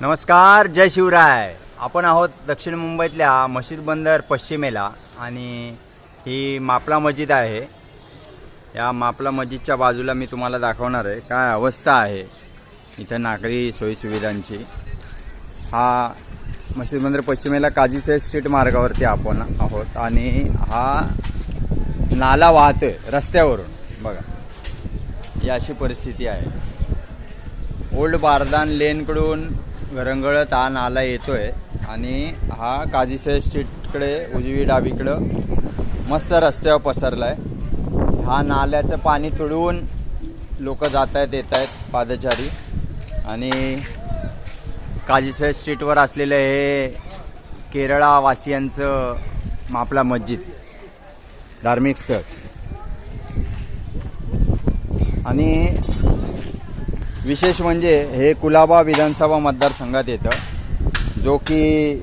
नमस्कार जय शिवराय. आपण आहोत दक्षिण मुंबईतल्या मशीद बंदर पश्चिमेला आणि ही मापला मस्जिद आहे. या मापला मस्जिदच्या बाजूला मी तुम्हाला दाखवणार आहे काय अवस्था आहे इथं नागरी सोयीसुविधांची. हा मशीद बंदर पश्चिमेला काजीसाहेब स्ट्रीट मार्गावरती आपण आहोत आणि हा नाला वाहतोय रस्त्यावरून. बघा ही अशी परिस्थिती आहे. ओल्ड बारदान लेनकडून घरंगळत हा नाला येतोय आणि हा काजीसाहेब स्ट्रीटकडे उजवी डावीकडं मस्त रस्त्यावर पसरला आहे हा नाल्याचं पाणी तुडवून लोक जात आहेत येत आहेत पादचारी. आणि काजीसाहेब स्ट्रीटवर असलेलं हे केरळावासियांचं मापला मस्जिद धार्मिक स्थळ. आणि विशेष म्हणजे हे कुलाबा विधानसभा मतदारसंघात येतं जो की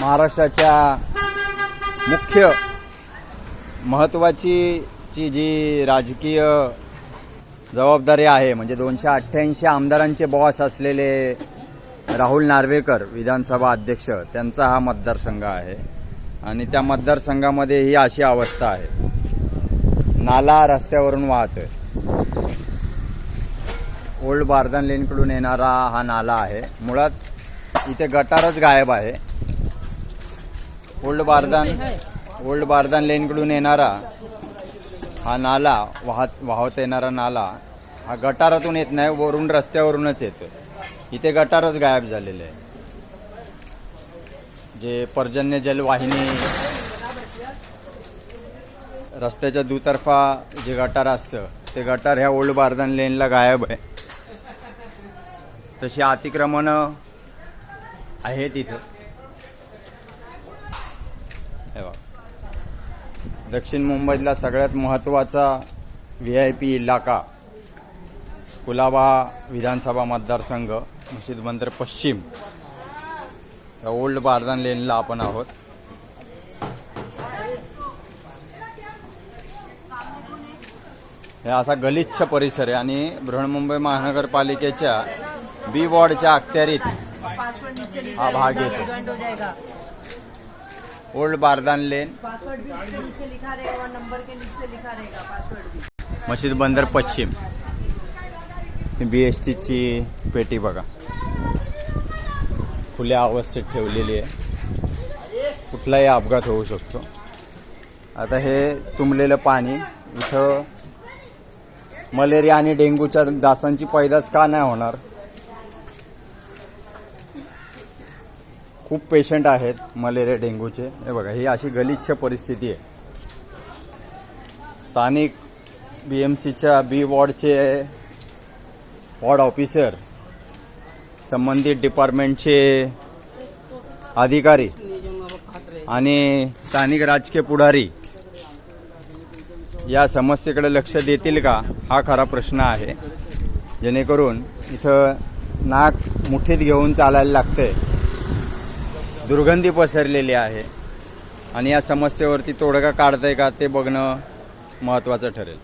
महाराष्ट्राच्या मुख्य महत्त्वाची ची जी राजकीय जबाबदारी आहे म्हणजे दोनशे अठ्ठ्याऐंशी आमदारांचे बॉस असलेले राहुल नार्वेकर विधानसभा अध्यक्ष त्यांचा हा मतदारसंघ आहे. आणि त्या मतदारसंघामध्ये ही अशी अवस्था आहे. नाला रस्त्यावरून वाहतोय. ओल्ड बारदान लेनकडून येणारा हा नाला आहे. मुळात इथे गटारच गायब आहे. ओल्ड बारदान ओल्ड बारदान लेनकडून येणारा हा नाला वाहत वाहत येणारा नाला हा गटारातून येत नाही वरून रस्त्यावरूनच येतो इथे गटारच गायब झालेले आहे. जे पर्जन्य जलवाहिनी रस्त्याच्या दुतर्फा जे गटार असतं ते गटार ह्या ओल्ड बारदान लेनला गायब आहे. तशी अतिक्रमण आहेत इथं. दक्षिण मुंबईतला सगळ्यात महत्त्वाचा व्ही आय पी इलाका कुलाबा विधानसभा मतदारसंघ मशीद बंदर पश्चिम. या ओल्ड बारदान लेनला आपण आहोत. हे असा गलिच्छ परिसर आहे आणि बृहन्मुंबई महानगरपालिकेच्या बी वॉर्डच्या अखत्यारीत हा भाग येतो. Old Bardan lane. मशीद बंदर पश्चिम. बी एस टीची पेटी बघा. खुल्या अवस्थेत ठेवलेली आहे. कुठलाही अपघात होऊ शकतो. आता हे तुंबलेलं पाणी इथं मलेरिया आणि डेंग्यूच्या डासांची पैदास का नाही होणार? खूप पेशंट आहेत मलेरिया डेंग्यूचे. हे बघा ही अशी गलिच्छ परिस्थिती आहे. स्थानिक बी एम सीच्या बी वॉर्डचे वॉर्ड ऑफिसर संबंधित डिपार्टमेंटचे अधिकारी आणि स्थानिक राजकीय पुढारी या समस्येकडे लक्ष देतील का? हा खरा प्रश्न आहे. जेणेकरून इथं नाक मुठीत घेऊन चालायला लागतंय. दुर्गंधी पसरलेली आहे आणि या समस्येवरती तोडगा आहे का ते बघणं महत्त्वाचं ठरेल.